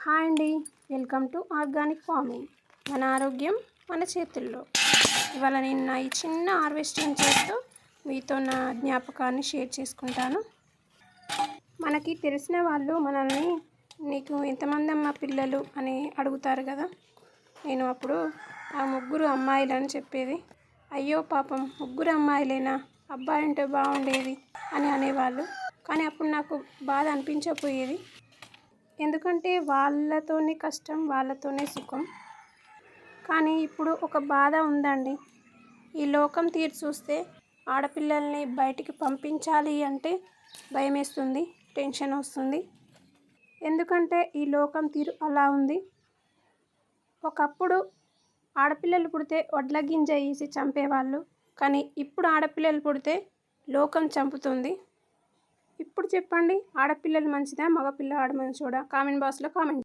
Hi అండి. Welcome to organic farming. మన ఆరోగ్యం మన చేతుల్లో. ఇవాళ నేను నా ఈ చిన్న హార్వెస్టింగ్ చేస్తూ మీతో నా జ్ఞాపకాన్ని షేర్ చేసుకుంటాను. మనకి తెలిసిన వాళ్ళు మనల్ని నీకు ఎంతమంది అమ్మ పిల్లలు? అని అడుగుతారు కదా. నేను అప్పుడు ఆ ముగ్గురు అమ్మాయిలు అని చెప్పేది. అయ్యో పాపం ముగ్గురు అమ్మాయిలేనా? అబ్బాయి అంటే బాగుండేది అని అనేవాళ్ళు. కానీ అప్పుడు నాకు బాధ అనిపించకపోయేది. ఎందుకంటే వాళ్ళతోనే కష్టం వాళ్ళతోనే సుఖం. కానీ ఇప్పుడు ఒక బాధ ఉందండి. ఈ లోకం తీరు చూస్తే ఆడపిల్లల్ని బయటికి పంపించాలి అంటే భయమేస్తుంది టెన్షన్ వస్తుంది. ఎందుకంటే ఈ లోకం తీరు అలా ఉంది. ఒకప్పుడు ఆడపిల్లలు పుడితే వడ్ల గింజ వేసి చంపేవాళ్ళు. కానీ ఇప్పుడు ఆడపిల్లలు పుడితే లోకం చంపుతుంది. ఇప్పుడు చెప్పండి ఆడపిల్లలు మంచిదా మగపిల్లవాడు మంచోడా కామెంట్ బాక్స్లో కామెంట్